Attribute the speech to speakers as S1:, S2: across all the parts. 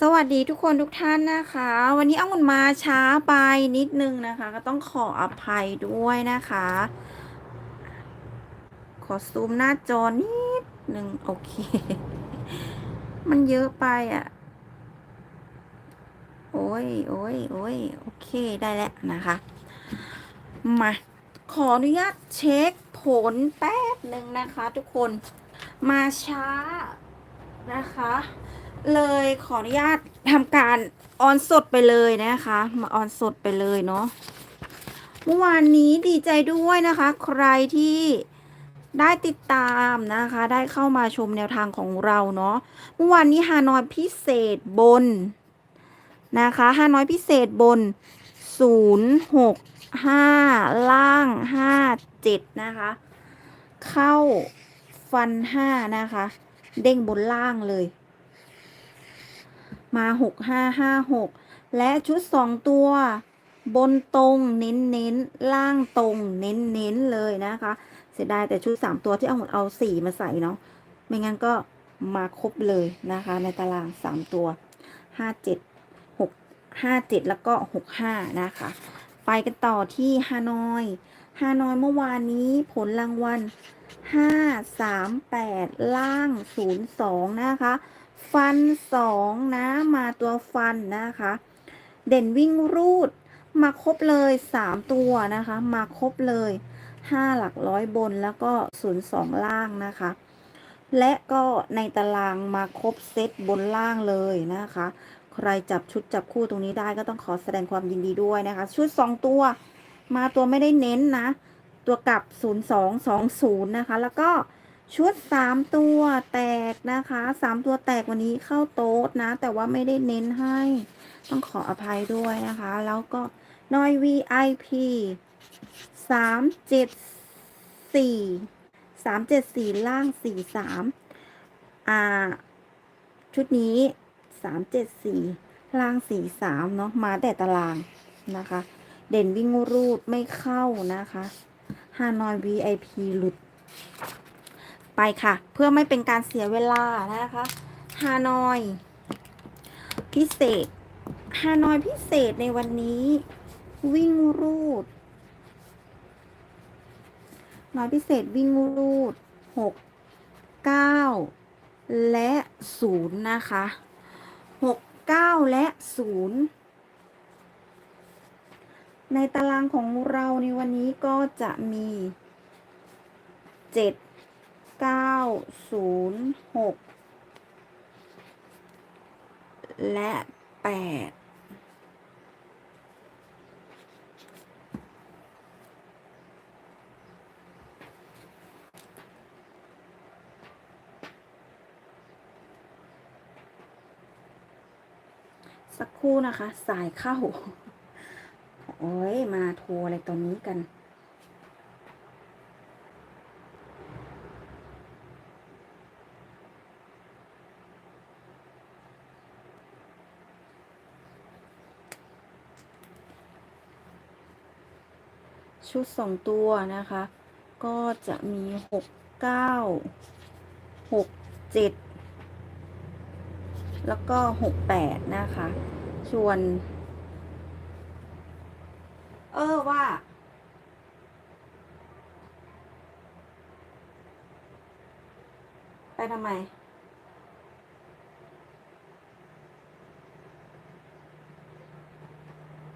S1: สวัสดีทุกคนทุกท่านนะคะ วันนี้เอามันมาช้าไปนิดนึงนะคะ ก็ต้องขออภัยด้วยนะคะ ขอซูมหน้าจอนิดนึงโอเค มันเยอะไปอะ โอ้ยโอ้ยโอ้ยโอเคได้แล้วนะคะ มาขออนุญาตเช็คผลแป๊บหนึ่งนะคะ ทุกคนมาช้านะคะ เลยขออนุญาตทำการออนสดไปเลยนะคะ มาออนสดไปเลยเนาะเมื่อวานนี้ดีใจด้วยนะคะ ใครที่ได้ติดตามนะคะ ได้เข้ามาชมแนวทางของเราเนาะเมื่อวานนี้ฮานอยพิเศษบนนะคะฮานอยพิเศษบน 0 6 5 ล่าง 5 7 นะคะ เข้าฟัน 5 นะคะ เด้งบนล่างเลย มาหกห้าห้าหกและชุดสองตัว บนตรงเน้นเน้นล่างตรงเน้นเน้นเลยนะคะ เสียดายแต่ชุดสามตัวที่เอาเอาสีมาใส่เนาะไม่งั้นก็มาครบเลยนะคะ ในตารางสามตัวห้าเจ็ดหกห้าเจ็ดแล้วก็หกห้านะคะ ไปกันต่อที่ฮานอยฮานอยเมื่อวานนี้ผลรางวัลห้าสามแปดล่างศูนย์สองนะคะ ฟันสองนะ มาตัวฟันนะคะ เด่นวิ่งรูด มาครบเลยสามตัวนะคะ มาครบเลยห้าหลักร้อยบนแล้วก็ศูนย์สองล่างนะคะ และก็ในตารางมาครบเซตบนล่างเลยนะคะ ใครจับชุดจับคู่ตรงนี้ได้ก็ต้องขอแสดงความยินดีด้วยนะคะ ชุดสองตัว มาตัวไม่ได้เน้นนะ ตัวกลับ 0220 นะคะ แล้วก็ ชุด3ตัวแตกนะคะ3ตัวแตกวันนี้เข้าโต๊ดนะ แต่ว่าไม่ได้เน้นให้ ต้องขออภัยด้วยนะคะ แล้วก็นอย VIP 374 374ล่าง43อ่า ชุดนี้374ล่าง43เนาะมาแต่ตารางนะคะ เด่นวิ่งรูดไม่เข้านะคะฮานอย VIP หลุด ไปค่ะ เพื่อไม่เป็นการเสียเวลานะคะฮานอย พิเศษฮานอยพิเศษในวันนี้ วิ่งรูดน้อยพิเศษวิ่งรูดหกเก้าและศูนย์นะคะหกเก้าและศูนย์ในตารางของเราในวันนี้ก็จะมีเจ็ด เก้าศูนย์หกและแปดสักครู่นะคะ สายเข้า โอ้ย มาโทรอะไรตอนนี้กัน ชุดสองตัวนะคะ ก็จะมีหกเก้าหกเจ็ดแล้วก็หกแปดนะคะ ส่วน เออว่าไปทำไม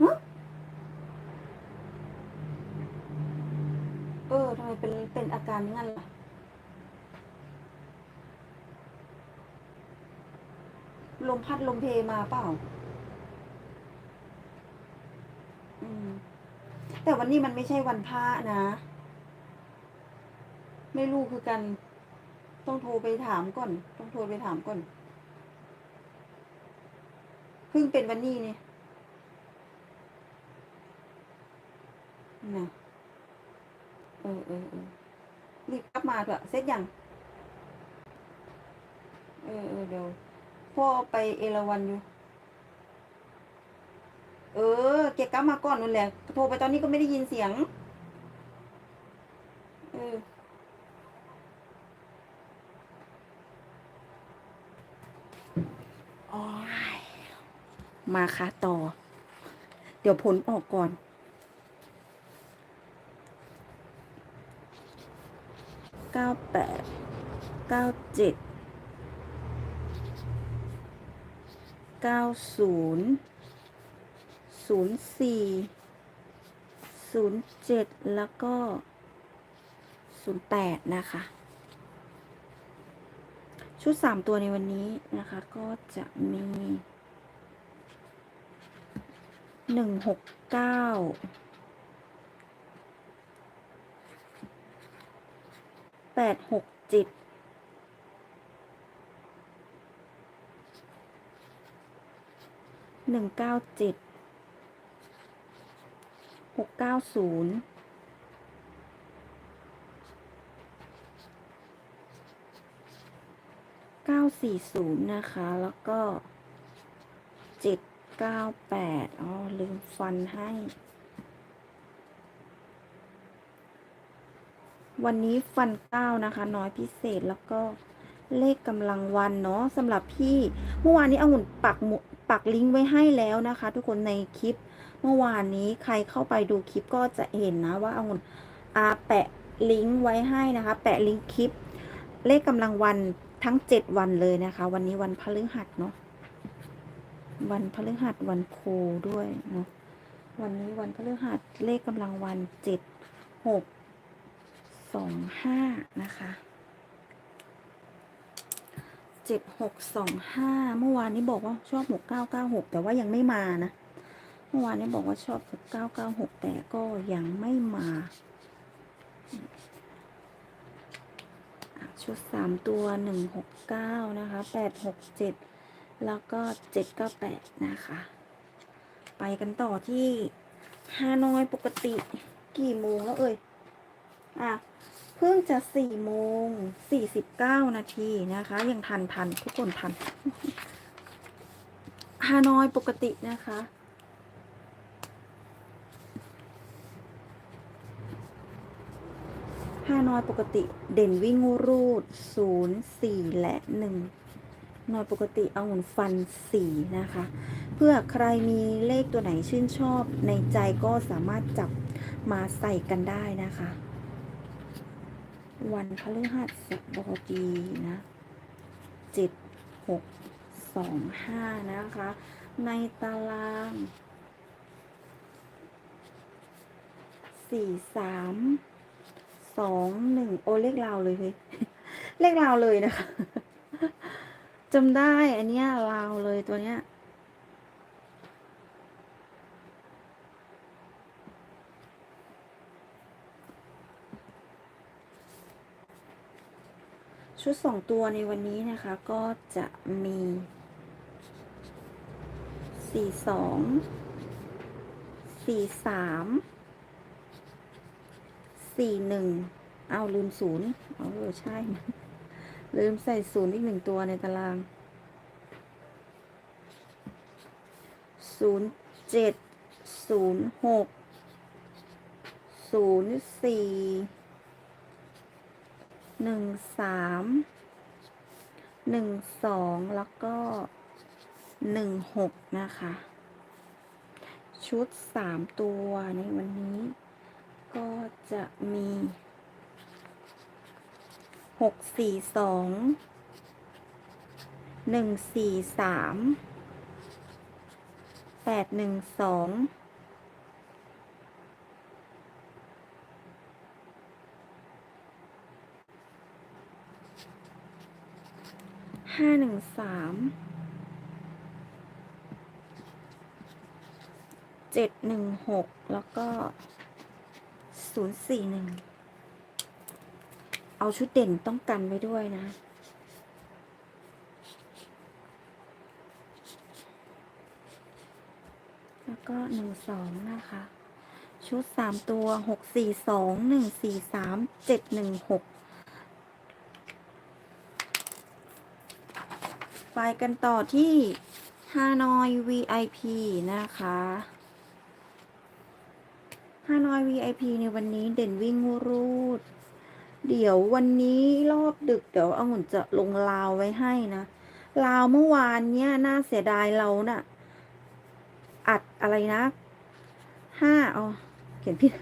S1: ฮะ เป็นเป็นอาการงั้นล่ะลมพัดลมเพมาเปล่า อืม แต่วันนี้มันไม่ใช่วันพระนะ ไม่รู้คือกัน ต้องโทรไปถามก่อน ต้องโทรไปถามก่อน เพิ่งเป็นวันนี้เนี่ยนะ เออเออเออรีบกลับมาเถอะเสร็จยังเออเออเดี๋ยวพ่อไปเอราวันอยู่ เออ เกะกลับมาก่อนนู่นแหละโทรไปตอนนี้ก็ไม่ได้ยินเสียง เออมาค่ะต่อ เดี๋ยวผลออกก่อน ก้าแปดเก้าเจ็ดเก้าศูนย์ศูนย์สี่ศูนย์เจ็ดแล้วก็ศูนย์แปดนะคะ ชุดสามตัวในวันนี้นะคะ ก็จะมีหนึ่งหกเก้า แปดหกเจ็ดหนึ่งเก้าเจ็ดหกเก้าศูนย์เก้าสี่ศูนย์นะคะ แล้วก็เจ็ดเก้าแปดอ๋อลืมฟันให้ วันนี้ฟันเก้านะคะ น้อยพิเศษแล้วก็เลขกำลังวันเนาะสำหรับพี่เมื่อวานนี้องุ่นปักหมุปักลิงก์ไว้ให้แล้วนะคะ ทุกคนในคลิป เมื่อวานนี้ใครเข้าไปดูคลิปก็จะเห็นนะว่าองุ่นอาแปะลิงก์ไว้ให้นะคะ แปะลิงก์คลิป เลขกำลังวันทั้งเจ็ดวันเลยนะคะ วันนี้วันพฤหัสเนาะวันพฤหัสวันโคด้วยเนาะวันนี้วันพฤหัสเลขกำลังวันเจ็ดหก สองห้านะคะเจ็ดหกสองห้าเมื่อวานนี้บอกว่าชอบหกเก้าเก้าหกแต่ว่ายังไม่มานะเมื่อวานนี้บอกว่าชอบหกเก้าเก้าหกแต่ก็ยังไม่มาชุดสามตัวหนึ่งหกเก้านะคะแปดหกเจ็ดแล้วก็เจ็ดเก้าแปดนะคะ ไปกันต่อที่ฮานอยปกติกี่โมงแล้วเอ่ย อะเพิ่งจะสี่โมงสี่สิบเก้านาทีนะคะ ยังทันทันทุกคนทัน ฮานอยปกตินะคะฮานอยปกติเด่นวิ่งรูดศูนย์สี่และหนึ่งนอยปกติเอาหุ่นฟันสี่นะคะ เพื่อใครมีเลขตัวไหนชื่นชอบในใจก็สามารถจับมาใส่กันได้นะคะ วันพฤหัสบดีนะเจ็ดหกสองห้านะคะ ในตารางสี่สามสองหนึ่งโอเลขลาวเลยเฮ้ยเลขลาวเลยนะคะจำได้อันเนี้ยลาวเลยตัวเนี้ย ชุดสองตัวในวันนี้นะคะก็จะมีสี่สองสี่สามสี่หนึ่งเอาลืมศูนย์เอาเออใช่ ลืมใส่ศูนย์อีกหนึ่งตัวในตารางศูนย์เจ็ดศูนย์หกศูนย์สี่ หนึ่งสามหนึ่งสองแล้วก็หนึ่งหกนะคะ ชุดสามตัวในวันนี้ ก็จะมีหกสี่สองหนึ่งสี่สามแปดหนึ่งสอง ห้าหนึ่งสามเจ็ดหนึ่งหกแล้วก็ศูนย์สี่หนึ่งเอาชุดเด่นต้องกันไว้ด้วยนะแล้วก็หนึ่งสองนะคะ ชุดสามตัวหกสี่สองหนึ่งสี่สามเจ็ดหนึ่งหก ไปกันต่อที่ฮานอย VIP นะคะฮานอย VIP ในวันนี้เด่นวิ่งรูด เดี๋ยววันนี้รอบดึกเดี๋ยวอาหุ่นจะลงลาวไว้ให้นะลาวเมื่อวานเนี้ยน่าเสียดายเรานะ่ะ อัดอะไรนะห้าเอาเขียนผิด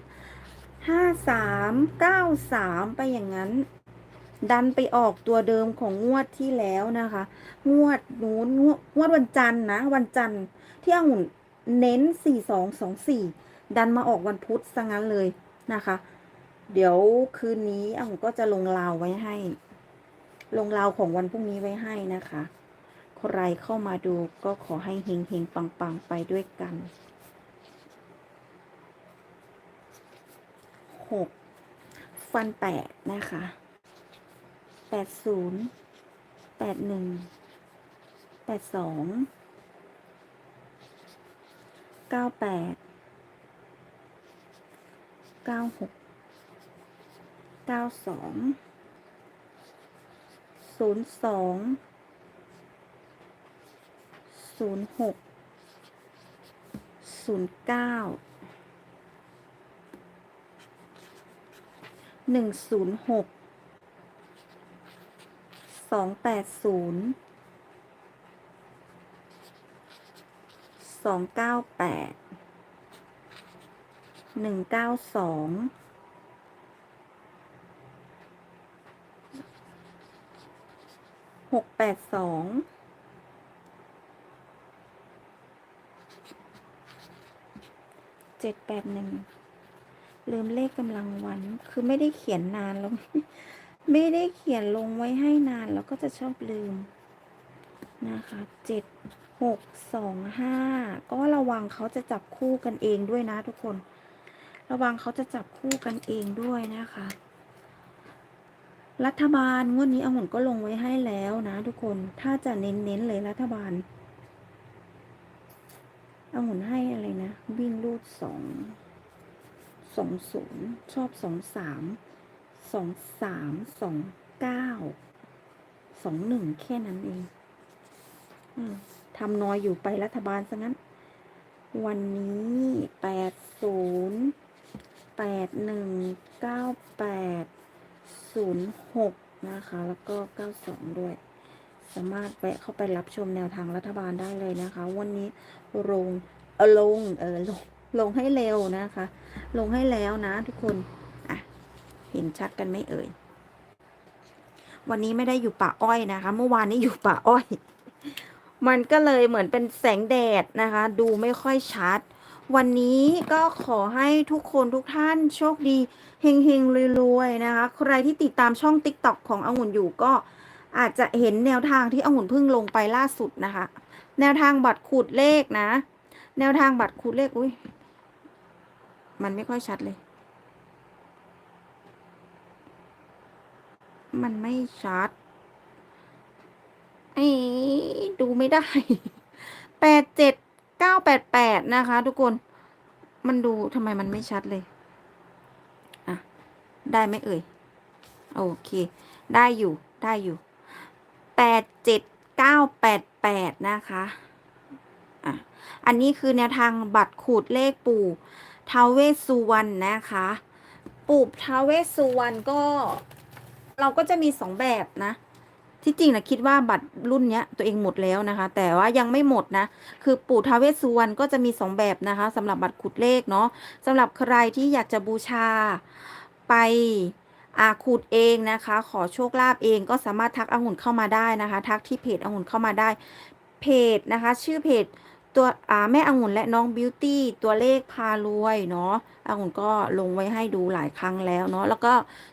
S1: ห้าสามเก้าสามไปอย่างนั้น ดันไปออกตัวเดิมของงวดที่แล้วนะคะ งวดนู้นงวดวันจันทร์นะ วันจันทร์ที่องุ่นเน้นสี่สองสองสี่ดันมาออกวันพุธซะงั้นเลยนะคะ เดี๋ยวคืนนี้องุ่นก็จะลงราวไว้ให้ ลงราวของวันพรุ่งนี้ไว้ให้นะคะ ใครเข้ามาดูก็ขอให้เฮงเฮงปังปังไปด้วยกันหกฟันแปดนะคะ แปดศูนย์แปดหนึ่งแปดสองเก้าแปดเก้าหกเก้าสองศูนย์สองศูนย์หกศูนย์เก้าหนึ่งศูนย์หก สองแปดศูนย์สองเก้าแปดหนึ่งเก้าสองหกแปดสองเจ็ดแปดหนึ่งลืมเลขกำลังวัน คือไม่ได้เขียนนานแล้ว ไม่ได้เขียนลงไว้ให้นานแล้วก็จะชอบลืมนะคะเจ็ดหกสองห้าก็ระวังเขาจะจับคู่กันเองด้วยนะทุกคน ระวังเขาจะจับคู่กันเองด้วยนะคะ รัฐบาลงวดนี้องุ่นก็ลงไว้ให้แล้วนะทุกคนถ้าจะเน้นๆเลยรัฐบาลอาหมุนให้อะไรนะวิ่งรูดสองสองศูนย์ชอบสองสาม สองสามสองเก้าสองหนึ่งแค่นั้นเองอทำน้อยอยู่ไปรัฐบาลซะงั้น วันนี้แปดศูนย์แปดหนึ่งเก้าแปดศูนย์หกนะคะ แล้วก็เก้าสองด้วย สามารถแวะเข้าไปรับชมแนวทางรัฐบาลได้เลยนะคะ วันนี้ลงเออลงเออลงลงให้เร็วนะคะ ลงให้แล้วนะทุกคน เห็นชัดกันไหมเอ่ย วันนี้ไม่ได้อยู่ป่าอ้อยนะคะ เมื่อวานนี้อยู่ป่าอ้อย มันก็เลยเหมือนเป็นแสงแดดนะคะ ดูไม่ค่อยชัด วันนี้ก็ขอให้ทุกคนทุกท่านโชคดีเฮงเฮงๆรวยๆนะคะ ใครที่ติดตามช่อง t ิ k t o k ขององุ่นอยู่ก็อาจจะเห็นแนวทางที่องุ่นเพิ่งลงไปล่าสุดนะคะ แนวทางบัตรขูดเลขนะ แนวทางบัตรขูดเลขอุ้ยมันไม่ค่อยชัดเลย มันไม่ชัดไอ้ดูไม่ได้แปดเจ็ดเก้าแปดแปดนะคะ ทุกคน มันดูทำไมมันไม่ชัดเลย อะ ได้ไหมเอ่ย โอเค ได้อยู่ ได้อยู่แปดเจ็ดเก้าแปดแปดนะคะอะอันนี้คือแนวทางบัตรขูดเลขปู่ทาเวสุวรรณนะคะ ปู่ทาเวสุวรรณก็ เราก็จะมีสองแบบนะ ที่จริงนะคิดว่าบัตรรุ่นเนี้ยตัวเองหมดแล้วนะคะ แต่ว่ายังไม่หมดนะ คือปู่ท้าวเวสสุวรรณก็จะมีสองแบบนะคะสำหรับบัตรขุดเลขเนาะสำหรับใครที่อยากจะบูชาไปอาขูดเองนะคะ ขอโชคลาภเองก็สามารถทักองุ่นเข้ามาได้นะคะ ทักที่เพจองุ่นเข้ามาได้เพจนะคะ ชื่อเพจ ตัวอ่าแม่องุ่นและน้องบิวตี้ตัวเลขพารวยเนาะองุ่นก็ลงไว้ให้ดูหลายครั้งแล้วเนาะแล้วก็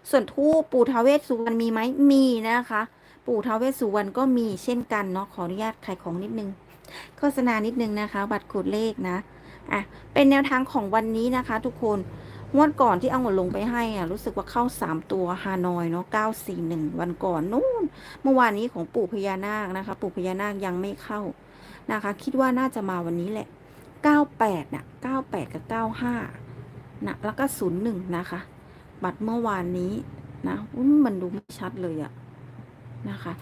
S1: ส่วนทูปปู่ทาวเวสสุวรรณมีไหมมีนะคะ ปู่ทาวเวสสุวรรณก็มีเช่นกันเนาะขออนุญาตขายของนิดนึง โฆษณานิดนึงนะคะ บัตรขูดเลขนะอะเป็นแนวทางของวันนี้นะคะ ทุกคนงวดก่อนที่เอาหมดลงไปให้อะรู้สึกว่าเข้า3ตัวฮานอยเนาะ941วันก่อนนู่น เมื่อวานนี้ของปู่พญานาคนะคะ ปู่พญานาคยังไม่เข้า นะคะ คิดว่าน่าจะมาวันนี้แหละ 98น่ะ98 กับ 95นะแล้วก็ 01 นะคะ บัตรเมื่อวานนี้นะอุ้ยมันดูไม่ชัดเลยอะนะคะ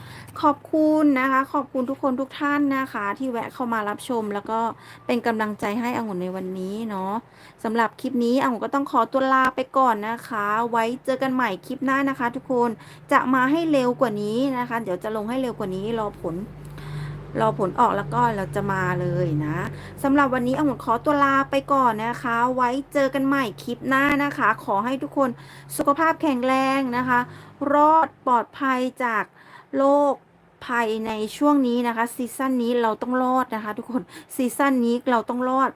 S1: ขอบคุณนะคะ ขอบคุณทุกคนทุกท่านนะคะ ที่แวะเข้ามารับชม แล้วก็เป็นกำลังใจให้องุ่นในวันนี้เนาะสำหรับคลิปนี้องุ่นก็ต้องขอตัวลาไปก่อนนะคะ ไว้เจอกันใหม่คลิปหน้านะคะ ทุกคนจะมาให้เร็วกว่านี้นะคะ เดี๋ยวจะลงให้เร็วกว่านี้รอผล รอผลออกแล้วก็เราจะมาเลยนะสำหรับวันนี้องุ่นขอตัวลาไปก่อนนะคะ ไว้เจอกันใหม่คลิปหน้านะคะ ขอให้ทุกคนสุขภาพแข็งแรงนะคะ รอดปลอดภัยจากโรคภัยในช่วงนี้นะคะซีซั่นนี้เราต้องรอดนะคะ ทุกคนซีซั่นนี้เราต้องรอด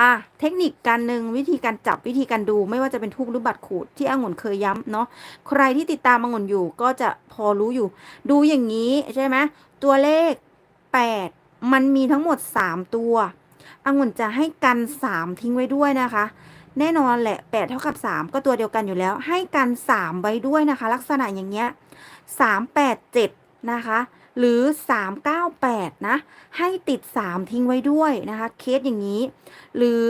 S1: อะเทคนิคการหนึ่งวิธีการจับวิธีการดูไม่ว่าจะเป็นทูบหรือบัตรขูดที่องุ่นเคยย้ำเนาะใครที่ติดตามองุ่นอยู่ก็จะพอรู้อยู่ ดูอย่างนี้ใช่ไหมตัวเลข 8 มันมีทั้งหมด 3 ตัวองุ่นจะให้กัน 3 ทิ้งไว้ด้วยนะคะ แน่นอนแหละ 8 เท่ากับ 3 ก็ตัวเดียวกันอยู่แล้ว ให้กัน 3 ไว้ด้วยนะคะ ลักษณะอย่างเงี้ย3 8 7 นะคะ หรือ 398 นะ ให้ติด 3 ทิ้งไว้ด้วยนะคะ เคสอย่างนี้ หรือ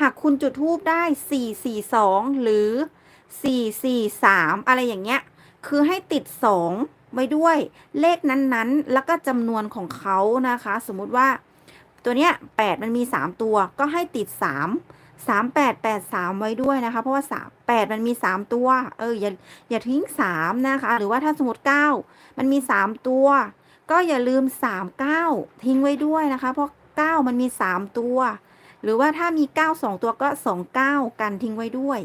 S1: หากคุณจุดทูบได้ 442 หรือ 443 อะไรอย่างเงี้ย คือให้ติด 2 ไว้ด้วยเลขนั้นๆ แล้วก็จำนวนของเขานะคะ สมมุติว่าตัวเนี้ย8มันมี 3 ตัวก็ให้ติด 3 3 8 8 3 ไว้ด้วยนะคะ เพราะว่า 3 8 มันมี 3 ตัว เอออย่าอย่าทิ้ง 3 นะคะ หรือว่าถ้าสมมติ 9 มันมี 3 ตัว ก็อย่าลืม 3 9 ทิ้งไว้ด้วยนะคะ เพราะ 9 มันมี 3 ตัว หรือว่าถ้ามี 9 2 ตัวก็ 2 9 กันทิ้งไว้ด้วย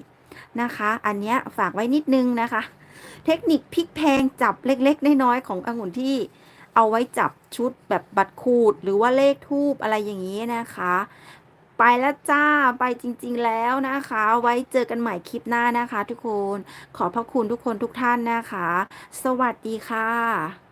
S1: นะคะ อันเนี้ยฝากไว้นิดนึงนะคะ เทคนิคพลิกแพงจับเล็กๆน้อยๆขององุ่นที่เอาไว้จับชุดแบบบัตรคูดหรือว่าเลขทูบอะไรอย่างนี้นะคะ ไปแล้วจ้าไปจริง ๆแล้วนะคะ ไว้เจอกันใหม่คลิปหน้านะคะ ทุกคนขอพระคุณทุกคนทุกท่านนะคะ สวัสดีค่ะ